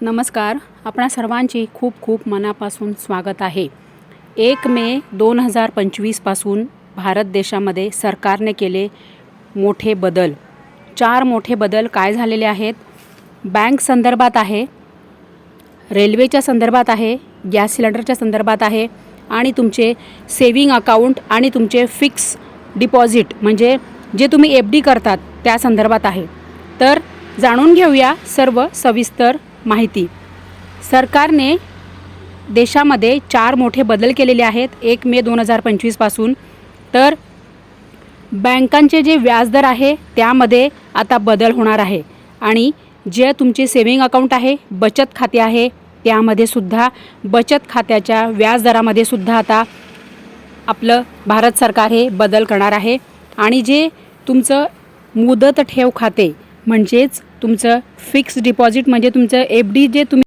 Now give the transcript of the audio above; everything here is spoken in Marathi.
नमस्कार. आपणा सर्वांचे खूप खूप मनापासून स्वागत आहे. एक मे दोन हजार पंचवीसपासून भारत देशामध्ये सरकारने केले मोठे बदल. चार मोठे बदल काय झालेले आहेत? बँक संदर्भात आहे रेल्वेच्या संदर्भात आहे गॅस सिलेंडरच्या संदर्भात आहे आणि तुमचे सेविंग अकाउंट आणि तुमचे फिक्स डिपॉझिट म्हणजे जे तुम्ही एफ डी करतात त्या संदर्भात आहे. तर जाणून घेऊया सर्व सविस्तर माहिती. सरकारने देशामध्ये चार मोठे बदल केलेले आहेत. एक मे दोन हजार पंचवीसपासून तर बँकांचे जे व्याजदर आहे त्यामध्ये आता बदल होणार आहे. आणि जे तुमचे सेविंग अकाउंट आहे बचत खाते आहे त्यामध्ये सुद्धा बचत खात्याच्या व्याजदरामध्ये सुद्धा आता आपलं भारत सरकार हे बदल करणार आहे. आणि जे तुमचं मुदत ठेव खाते म्हणजेच तुमचं फिक्स डिपॉझिट म्हणजे तुमचं एफ डी जे तुम्ही